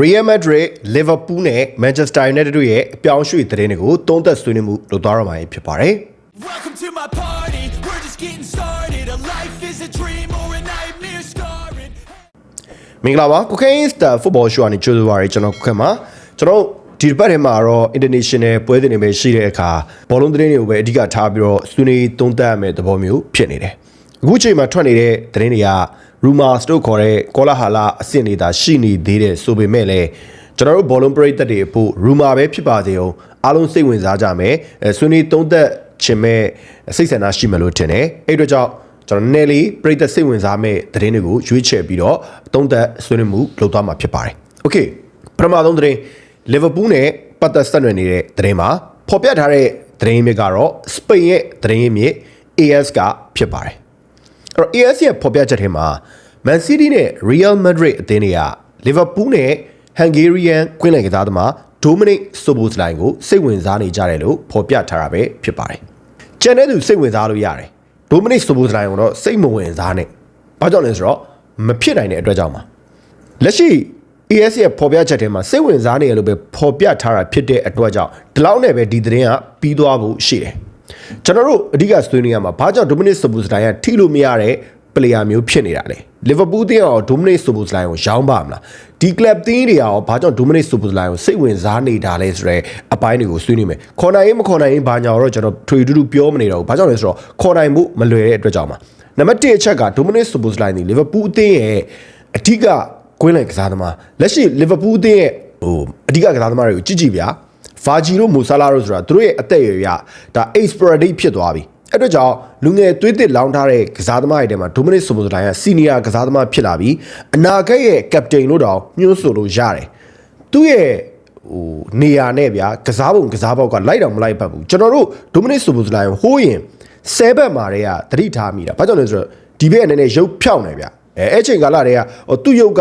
Real Madrid, Liverpool နဲ့ Manchester United တို့ရဲ့အပြောင်းရွှေ့သတင်းတွေကိုသုံးသပ်ဆွေးနွေးမှုလုပ်သွားရမှာဖြစ်ပါတယ်။ Welcome to my party. We're just getting started. A life is a dream or a nightmare scarring. မင်္ဂလာပါကိုကိန်းစတာဖုတ်ဘောရှူအနေကြိုးစားပါရကျွန်တော်ကိုခင်ပါကျွန်တော်ဒီတစ်ပတ်ထဲမှာတော့ international ပွဲစဉ်တွေပဲရှိတဲ့အခါဘောလုံးသတင်းတွေကိုပဲအဓိကထားပြီးတော့ဆွေးနွေးသုံးသပ်ရမယ့်သဘောမျိုးဖြစ်နေတယ်အခုချိန်မှာထွက်နေတဲ့သတင်းတွေက rumors တို့ခေါ်တဲ့ကောလာဟာလာအဆင့်နေတာရှိနေသေးတယ်ဆိုပေမဲ့လည်းကျွန်တော်တို့ဘောလုံးပရိသတ်တွေအဖို့ rumor ပဲဖြစ်ပါစေအောင်အားလုံးစိတ်ဝင်စားကြမယ်အဲဆွေးနွေးသုံးသပ်ခြင်းမဲ့စိတ်ဆန္ဒရှိမယ်လို့ထင်တယ်အဲ့အတွက်ကြောင့်ကျွန်တော်နယ်လီပရိသတ်စိတ်ဝင်စားမဲ့သတင်းတွေကိုရွေးချယ်ပြီးတော့သုံးသပ်ဆွေးနွေးမှုလုပ်သွားမှာဖြစ်ပါတယ်။ Okay ပထမဆုံးသတင်းလီဗာပူးနဲ့ပတ်သက်ဆက်နွယ်နေတဲ့သတင်းမှာဖော်ပြထားတဲ့သတင်းမြစ်ကတော့စပိန်ရဲ့သတင်းမြစ် AS ကဖြစ်ပါတယ်။ အဲ့တော့ AS ရဲ့ဖော်ပြချက်ထဲမှာ Man City နဲ့ Real Madrid အသင်းတွေကလီဗာပူးနဲ့ Hungarian ကွင်းလယ်ကစားသမား Dominic Szoboszlai ကိုစိတ်ဝင်စားနေကြတယ်လို့ဖော်ပြထားတာပဲဖြစ်ပါတယ်။ကျန်တဲ့သူစိတ်ဝင်စားလို့ရတယ်။ Dominic Szoboszlai ကိုတော့စိတ်မဝင်စားနဲ့။ဘာကြောင့်လဲဆိုတော့မဖြစ်နိုင်တဲ့အတွက်ကြောင့်ပါ။လက်ရှိ AS ရဲ့ဖော်ပြချက်ထဲမှာစိတ်ဝင်စားနေရလို့ပဲဖော်ပြထားတာဖြစ်တဲ့အတွက်ကြောင့်ဒီလောက်နဲ့ပဲဒီသတင်းကပြီးသွားဖို့ရှိတယ်။ ကျွန်တော်တို့အဓိကဆွေးနွေးရမှာဘာကြောင့် Dominic Szoboszlai ကထိလို့မရတဲ့ player မျိုးဖြစ်နေတာလဲ။ Liverpool တင်းရော Dominic Szoboszlai ကိုရောင်းပါမလား။ဒီ club တင်းတွေရောဘာကြောင့် Dominic Szoboszlai ကိုစိတ်ဝင်စားနေတာလဲဆိုတော့အပိုင်းတွေကိုဆွေးနွေးမယ်။ခေါ်နိုင်ရင်မခေါ်နိုင်ရင်ဘာညာတော့ကျွန်တော်ထွေထူးထူးပြောမနေတော့ဘူး။ဘာကြောင့်လဲဆိုတော့ခေါ်နိုင်မှုမလွယ်တဲ့အတွက်ကြောင့်ပါ။နံပါတ်1အချက်က Dominic Szoboszlai ဒီ Liverpool အသင်းရဲ့အဓိကကွင်းလယ်ကစားသမားလက်ရှိ Liverpool အသင်းရဲ့ဟိုအဓိကကစားသမားတွေကိုကြည့်ကြည့်ဗျာ။ ဖာဂျီတို့မူဆာလာတို့ဆိုတာသူတို့ရဲ့အသက်အရွယ်ရဒါ expirated ဖြစ်သွားပြီ။အဲ့တော့ကြောင့်လူငယ်သွေးသစ်လောင်းထားတဲ့ကစားသမားတွေထဲမှာ Dominic Szoboszlai က senior ကစားသမားဖြစ်လာပြီးအနာဂတ်ရဲ့ captain လို့တောင်ညွှန်းဆိုလို့ရတယ်။သူ့ရဲ့ဟိုနေရာနဲ့ဗျာကစားပုံကစားပေါက်ကလိုက်တော့မလိုက်ပတ်ဘူးကျွန်တော်တို့ Dominic Szoboszlai ကိုဟိုးရင်ဆဲဘက်မှာတည်းကသတိထားမိတာဘာကြောင့်လဲဆိုတော့ဒီဘက်အနေနဲ့ရုပ်ဖြောင်းနေဗျအဲအဲ့ချိန်ကာလတည်းကဟိုသူ့ရုပ်က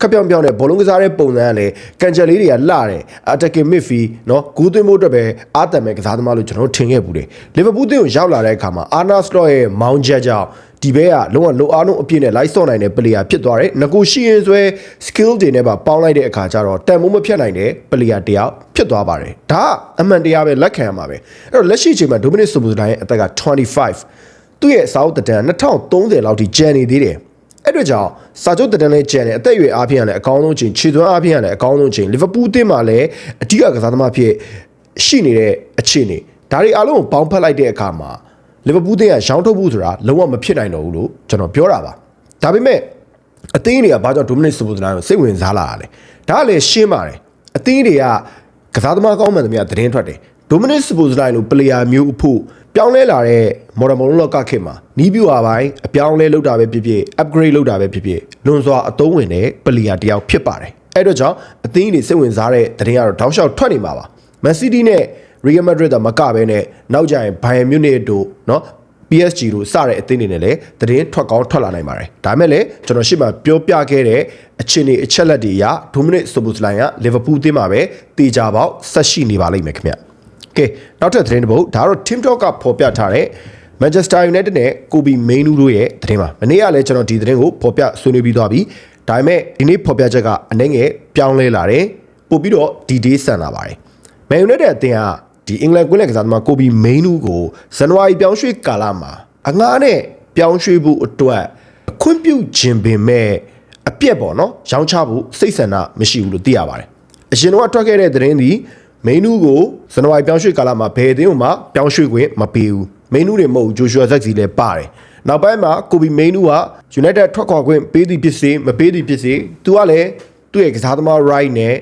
ခက်ပြောင်ပြောင်နဲ့ဘောလုံးကစားတဲ့ပုံစံကလည်းကန်ချယ်လေးတွေကလှတယ်အတက်ကေမစ်ဖီနော်ဂူးသွင်းဖို့အတွက်ပဲအားတံမဲ့ကစားသမားလို့ကျွန်တော်ထင်ခဲ့ဘူးတယ်လီဗာပူးသင်းကိုရောက်လာတဲ့အခါမှာအာနာစလော့ရဲ့မောင်းချက်ကြောင့်ဒီဘဲကလုံးဝလိုအားလုံးအပြည့်နဲ့ live ဆော့နိုင်တဲ့ player ဖြစ်သွားတယ်။ငကိုရှိရင်ဆွဲ skill တွေနဲ့ပါပေါင်းလိုက်တဲ့အခါကျတော့တန်မိုးမဖြတ်နိုင်တဲ့ player တယောက်ဖြစ်သွားပါတယ်။ဒါအမှန်တရားပဲလက်ခံရမှာပဲ။အဲ့တော့လက်ရှိအချိန်မှာ Dominic Soboslai ရဲ့အသက်က25သူ့ရဲ့စာအုပ်တံ2030လောက်ထိကျန်နေသေးတယ်။ အဲ့အတွက်ကြောင့်စာချုပ်တန်လေးကျန်တယ်အသက်အရွယ်အားဖြင့်ကလည်းအကောင်းဆုံးချိန်ခြေသွမ်းအားဖြင့်ကလည်းအကောင်းဆုံးချိန်လီဗာပူးတင်းမှာလည်းအဓိကကစားသမားဖြစ်ရှိနေတဲ့အခြေအနေဒါတွေအားလုံးကိုပေါင်းဖက်လိုက်တဲ့အခါမှာလီဗာပူးတင်းကရောင်းထုတ်ဖို့ဆိုတာလုံးဝမဖြစ်နိုင်တော့ဘူးလို့ကျွန်တော်ပြောတာပါဒါပေမဲ့အသင်းတွေကဘာကြောင့်ဒိုမနစ်စပိုဇနာကိုစိတ်ဝင်စားလာတာလဲဒါကလည်းရှင်းပါတယ်အသင်းတွေကကစားသမားကောင်းမှန်သမျှသတင်းထွက်တယ် ဒိုမနစ်စပိုဇနာလိုပလေယာမျိုးအဖို့ပြောင်းလဲလာတဲ့မော်ဒယ်မော်လော့ကခေတ်မှာနီးပြူဟာပိုင်းအပြောင်းလဲလုပ်တာပဲဖြစ်ဖြစ် upgrade လုပ်တာပဲဖြစ်ဖြစ်လွန်စွာအသုံးဝင်တဲ့ပလေယာတယောက်ဖြစ်ပါတယ်အဲ့တော့ကြောင့်အသင်းတွေစိတ်ဝင်စားတဲ့သတင်းကတော့တောက်လျှောက်ထွက်နေမှာပါမန်စီးတီးနဲ့ Real Madrid ကမကပဲနဲ့နောက်ကြရင် Bayern Munich တို့เนาะ PSG တို့စတဲ့အသင်းတွေနဲ့လည်းသတင်းထွက်ကောင်းထွက်လာနိုင်ပါတယ်ဒါမဲ့လည်းကျွန်တော်ရှေ့မှာပြောပြခဲ့တဲ့အခြေအနေအချက်လက်တွေအရဒိုမနစ်ဆိုဘုစလိုင်ကလီဗာပူးအသင်းမှာပဲတေချာပေါက်ဆက်ရှိနေပါလိမ့်မယ်ခင်ဗျ ကဲနောက်ထပ်သတင်းတစ်ပုဒ်ဒါတော့ Team Talk ကဖော်ပြထားတဲ့ Manchester United နဲ့ Kobe Mainoo တို့ရဲ့သတင်းပါမနေ့ကလည်းကျွန်တော်ဒီသတင်းကိုဖော်ပြဆွေးနွေးပြီးသွားပြီဒါပေမဲ့ဒီနေ့ဖော်ပြချက်ကအနှဲငယ်ပြောင်းလဲလာတယ်ပို့ပြီးတော့ဒီ day ဆန်လာပါတယ် Man United အသင်းကဒီအင်္ဂလန်ကွင်းလယ်ကစားသမားကိုဘီမိန်နူးကိုဇန်နဝါရီပြောင်းရွှေ့ကာလမှာအငားနဲ့ပြောင်းရွှေ့ဖို့အတွက်အခွင့်ပြုခြင်းပင်မဲ့အပြက်ပေါ့နော်ရောင်းချဖို့စိတ်ဆန္ဒမရှိဘူးလို့သိရပါတယ်အရင်တော့ထွက်ခဲ့တဲ့သတင်းဒီ မိန်နူးကိုဇန်နဝါရီပြောင်းရွှေ့ကာလမှာဘယ်အသင်းမှပြောင်းရွှေ့ခွင့်မပေးဘူးမိန်နူးတွေမဟုတ်ဂျိုရှူအာဇက်စီလည်းပါတယ်နောက်ပိုင်းမှာကိုဘီမိန်နူးက United ထွက်ခွာခွင့်ပေးသည်ဖြစ်စေမပေးသည်ဖြစ်စေသူကလည်းသူ့ရဲ့ကစားသမား right နဲ့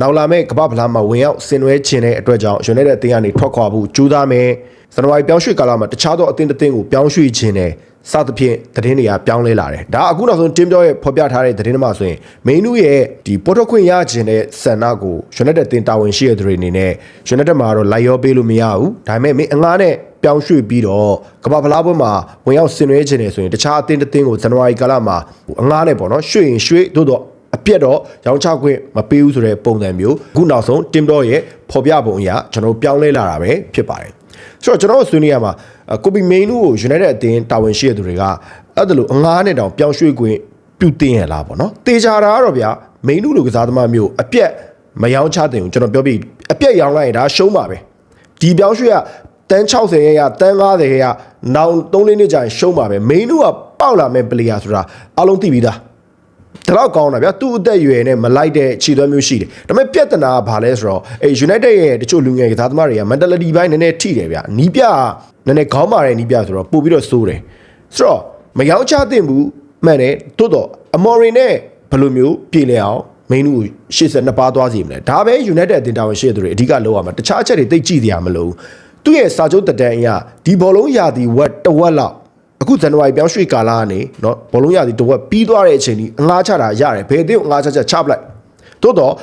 နောက်လာမဲ့ကမ္ဘာဖလားမှာဝင်ရောက်ဆင်နွှဲခြင်းတဲ့အတွက်ကြောင့် United အသင်းကနေထွက်ခွာဖို့ကြိုးစားမယ်ဇန်နဝါရီပြောင်းရွှေ့ကာလမှာတခြားသောအသင်းတစ်သင်းကိုပြောင်းရွှေ့ခြင်းနဲ့ စသဖြင့်သတင်းတွေကပြောင်းလဲလာတယ်ဒါအခုနောက်ဆုံးတင်းပြောရဲ့ဖော်ပြထားတဲ့သတင်းတွေမှာဆိုရင်မင်းနူးရဲ့ဒီပေါ်တော့ခွင့်ရခြင်းတဲ့ဆန္ဒကို United အသင်းတာဝန်ရှိတဲ့သူတွေအနေနဲ့ United မှာတော့လိုက်ရောပေးလို့မရဘူးဒါပေမဲ့မင်းအငားနဲ့ပြောင်းရွှေ့ပြီးတော့ကမ္ဘာဖလားပွဲမှာဝင်ရောက်ဆင်နွှဲခြင်းနဲ့ဆိုရင်တခြားအသင်းတစ်သင်းကိုဇန်နဝါရီကာလမှာအငားနဲ့ပေါ့နော်ရွှေ့ရင်ရွှေ့သို့တော့အပြက်တော့ရောင်းချခွင့်မပေးဘူးဆိုတဲ့ပုံစံမျိုးအခုနောက်ဆုံး Team Dog ရဲ့ဖော်ပြပုံအရကျွန်တော်ပြောင်းလဲလာတာပဲဖြစ်ပါတယ် ဆိုတော့ကျွန်တော်တို့ဆွေးနွေးရမှာကိုပီမိန်နူကို United အသင်းတာဝန်ရှိတဲ့သူတွေကအဲ့ဒါလိုအငားနဲ့တောင်ပြောင်းရွှေ့ခွင့်ပြုတင်ရလားပေါ့နော်တေချာတာကတော့ဗျာမိန်နုလိုကစားသမားမျိုးအပြက်မယောင်းချတဲ့ကိုကျွန်တော်ပြောပြီးအပြက်ရောင်းလိုက်ရင်ဒါရှုံးပါပဲဒီပြောင်းရွှေ့ကတန်း60ရဲ့ရတန်း90ရဲ့ရနောင်3လေးနှစ်ကြာရင်ရှုံးပါပဲမိန်နုကပေါက်လာမဲ့ပလေယာဆိုတာအလုံးသိပြီးသား ဒါတော့ကောင်းတာဗျာသူ့အသက်အရွယ်နဲ့မလိုက်တဲ့ခြေသွမ်းမျိုးရှိတယ်ဒါပေမဲ့ပြဿနာကဘာလဲဆိုတော့အဲ United ရဲ့တချို့လူငယ်ကစားသမားတွေက mentality ဘိုင်းနည်းနည်းထိတယ်ဗျာနီးပြနည်းနည်းခေါင်းမာတဲ့နီးပြဆိုတော့ပို့ပြီးတော့စိုးတယ်ဆိုတော့မယောင်းချသင့်ဘူးမှန်တယ်တိုးတော့အမော်ရီနဲ့ဘယ်လိုမျိုးပြည်လဲအောင်မင်းတို့ရှေ့ဆက်နှစ်ပါးသွားစီမလဲဒါပဲ United အတင်တာဝန်ရှိတဲ့သူတွေအဓိကလောက်ရမှာတခြားအချက်တွေသိကြည့်စရာမလိုဘူးသူ့ရဲ့စာချုပ်တက်တန်းအရဒီဘောလုံးရာသီဝက်တစ်ဝက်လောက် အခုဇန်နဝါရီပြောင်းရွှေ့ကာလကနေเนาะဘောလုံးရသည်တဝက်ပြီးသွားတဲ့အချိန်ကြီးအငှားချတာရတယ်ဘယ်အသင်းကိုအငှားချချချပလိုက်တိုးတော့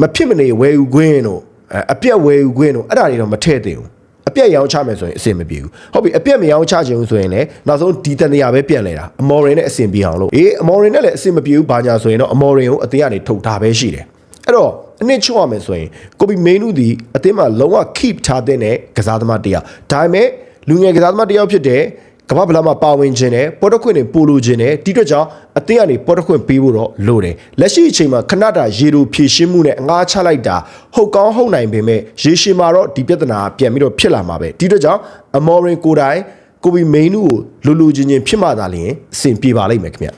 မဖြစ်မနေဝယ်ယူခွင့်တို့အဲအပြက်ဝယ်ယူခွင့်တို့အဲ့ဒါတွေတော့မထည့်သင့်ဘူးအပြက်ရောင်းချမယ်ဆိုရင်အဆင်မပြေဘူးဟုတ်ပြီအပြက်မရောင်းချခြင်းဆိုရင်လည်းနောက်ဆုံးဒီတန်တရားပဲပြန်လဲတာအမော်ရင်နဲ့အဆင်ပြေအောင်လို့အေးအမော်ရင်နဲ့လည်းအဆင်မပြေဘူးဘာညာဆိုရင်တော့အမော်ရင်ကိုအသင်းကနေထုတ်တာပဲရှိတယ်အဲ့တော့အနစ်ချွတ်ရမယ်ဆိုရင်ကိုဘီမင်းနုဒီအသင်းမှာလုံးဝ keep ထားတဲ့ကစားသမားတစ်ယောက်ဒါပေမဲ့လူငယ်ကစားသမားတစ်ယောက်ဖြစ်တဲ့ ကမ္ဘာဗလာမှာပါဝင်ခြင်းနဲ့ပေါ်တခွင့်တွေပို့လို့ခြင်းနဲ့ဒီအတွက်ကြောင့်အသင်းကနေပေါ်တခွင့်ပေးဖို့တော့လိုတယ်လက်ရှိအချိန်မှာခဏတာရေလိုဖြည့်ရှင်းမှုနဲ့အငားချလိုက်တာဟုတ်ကောင်းဟုတ်နိုင်ပေမဲ့ရေရှည်မှာတော့ဒီပြဿနာပြန်ပြီးတော့ဖြစ်လာမှာပဲဒီအတွက်ကြောင့်အမော်ရင်ကိုတိုင်ကိုဘီမိန်နူကိုလူလူချင်းချင်းဖြစ်မှသာလျှင်အဆင်ပြေပါလိမ့်မယ်ခင်ဗျ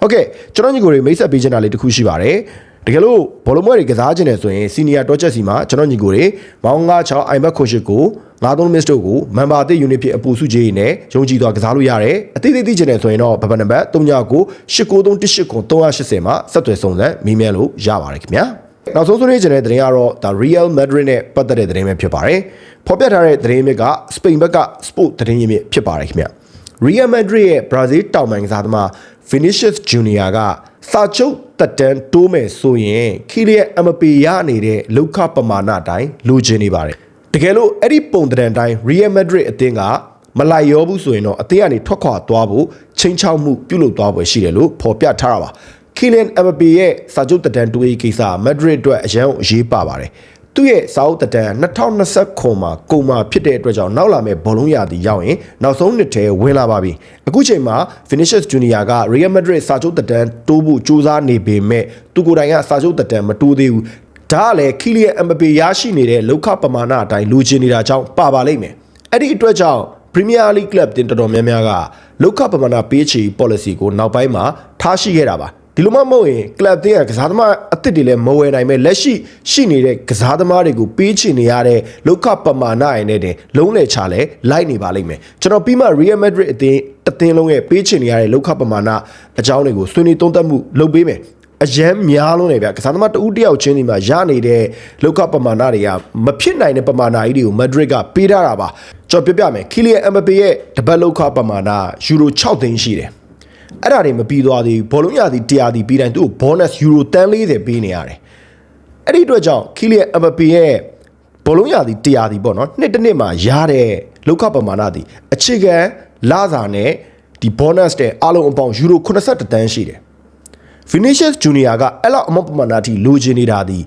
ဟုတ်ကဲ့ကျွန်တော်ညီကိုတွေမိတ်ဆက်ပေးချင်တာလေးတစ်ခုရှိပါတယ် တကယ်လို့ဘောလုံးပွဲတွေကစားခြင်းနဲ့ဆိုရင်စီနီယာတော့ချက်စီမှာကျွန်တော်ညီကိုတွေမောင်း96အိုင်ဘက်ခွန်ရှစ်ကို93 miss တို့ကိုမန်ပါအသစ် unit ဖြစ်အပူစုကြီးနဲ့ယုံကြည်စွာကစားလို့ရတယ်အသေးသေးသိခြင်းနဲ့ဆိုရင်တော့ဘဘနံပါတ်3993189380မှာဆက်သွယ်ဆောင်စမ်းမေးမြန်းလို့ရပါတယ်ခင်ဗျာနောက်ဆုံးဆွေးနွေးခြင်းတဲ့သတင်းကတော့ဒါ Real Madrid နဲ့ပတ်သက်တဲ့သတင်းပဲဖြစ်ပါတယ်ဖော်ပြထားတဲ့သတင်းမြစ်ကစပိန်ဘက်က sport သတင်းရင်းမြစ်ဖြစ်ပါတယ်ခင်ဗျာ Real Madrid ရဲ့ Brazil တောင်ပိုင်းကစားသမား Vinicius Junior က စာချုပ်တက်တန်းတိုးမယ်ဆိုရင် Kylian Mbappe ရနေတဲ့လောက်ခပမာဏအတိုင်းလိုချင်နေပါတယ်တကယ်လို့အဲ့ဒီပုံတံတိုင်း Real Madrid အသင်းကမလိုက်ရောဘူးဆိုရင်တော့အသင်းကနေထွက်ခွာသွားဖို့ချိန်ချောက်မှုပြုလုပ်သွားပွဲရှိတယ်လို့ဖော်ပြထားတာပါ Kylian Mbappe ရဲ့စာချုပ်တက်တန်းတိုးရေးကိစ္စ Madrid အတွက်အရန်အရေးပါပါတယ် သူ့ရဲ့စာအုပ်တတန်2020ခုမှာကုံမှာဖြစ်တဲ့အတွက်ကြောင့်နောက်လာမဲ့ဘောလုံးရာသီရောက်ရင်နောက်ဆုံးနှစ်ထဲဝင်လာပါပြီအခုချိန်မှာ Vinicius Junior က Real Madrid စာချုပ်တတန်တိုးဖို့ကြိုးစားနေပေမဲ့သူကိုယ်တိုင်ကစာချုပ်တတန်မတိုးသေးဘူးဒါကလည်း Kylian Mbappe ရရှိနေတဲ့လောက်ခပမာဏအတိုင်းလူချင်နေတာကြောင့်ပါပါလိမ့်မယ်အဲ့ဒီအတွက်ကြောင့် Premier League Club တင်တော်တော်များများကလောက်ခပမာဏပေးချေ policy ကိုနောက်ပိုင်းမှာထားရှိခဲ့တာပါ ဒီလိုမှမဟုတ်ရင်ကလပ်တင်းကကစားသမားအသစ်တွေလည်းမဝယ်နိုင်ပဲလက်ရှိရှိနေတဲ့ကစားသမားတွေကိုပေးချင်နေရတဲ့လောက်ခပမာဏရင်းနဲ့တင်လုံးလေချလဲလိုက်နေပါလိမ့်မယ်ကျွန်တော်ပြီးမှ Real Madrid အသင်းတသင်းလုံးရဲ့ပေးချင်နေရတဲ့လောက်ခပမာဏအကြောင်းတွေကိုဆွေးနွေးသုံးသပ်မှုလုပ်ပေးမယ်အရန်များလုံးနေဗျကစားသမားတဦးတယောက်ချင်းဒီမှာရနေတဲ့လောက်ခပမာဏတွေကမဖြစ်နိုင်တဲ့ပမာဏကြီးတွေကိုမက်ဒရစ်ကပေးထားတာပါကျွန်တော်ပြပြမယ်ကီလီယန်အမ်ဘပေရဲ့တပတ်လောက်ခပမာဏယူရို6သိန်းရှိတယ် အဲ့ဒါတွေမပြီးသွားသေးဘူးဘောလုံးရသည်တရားသည်ပြီးတိုင်းသူ့ကို bonus euro တန်း40ပေးနေရတယ်အဲ့ဒီအတွက်ကြောင့် Kylian Mbappe ရဲ့ဘောလုံးရသည်တရားသည်ပေါ့နော်နှစ်တစ်နှစ်မှာရတဲ့လောက်ခပမာဏသည်အခြေခံလာစာနဲ့ဒီ bonus တဲ့အားလုံးအပေါင်း euro 81တန်းရှိတယ် Vinicius Junior ကအဲ့လောက်အမောက်ပမာဏအထိလိုချင်နေတာဒီ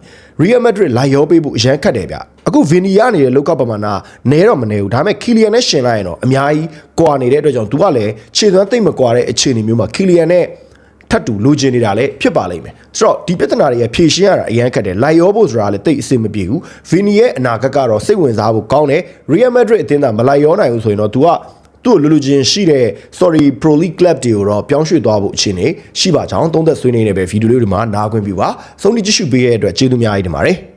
Real Madrid လိုက်ရောပေးဖို့အရန်ခတ်တယ်ဗျအခု Vini ရနေတဲ့လောက်ကပမာဏနဲတော့မနဲဘူးဒါပေမဲ့ Kylian နဲ့ရှင်လိုက်ရင်တော့အများကြီးကွာနေတဲ့အတွက်ကြောင့်သူကလည်းခြေသွမ်းသိမ့်မကွာတဲ့အခြေအနေမျိုးမှာ Kylian နဲ့ထပ်တူလိုချင်နေတာလည်းဖြစ်ပါလိမ့်မယ်ဆိုတော့ဒီပြဿနာတွေရဲ့ဖြေရှင်းရတာအရန်ခက်တယ်လိုက်ရောဖို့ဆိုတာလည်းတိတ်အဆင်မပြေဘူး Vini ရဲ့အနာဂတ်ကတော့စိတ်ဝင်စားဖို့ကောင်းတယ် Real Madrid အသင်းသားမလိုက်ရောနိုင်ဘူးဆိုရင်တော့ तू က သူ့ကိုလူလူချင်းရှိတဲ့ sorry pro league club တွေကိုတော့ပြောင်းရွှေ့သွားဖို့အခြေအနေရှိပါကြောင်းသုံးသက်ဆွေးနွေးနေပဲဗီဒီယိုလေးတွေမှာနားခွင့်ပြုပါဆုံးဖြတ်ကြည့်ရှုပေးရတဲ့အတွက်ကျေးဇူးများကြီးတင်ပါတယ်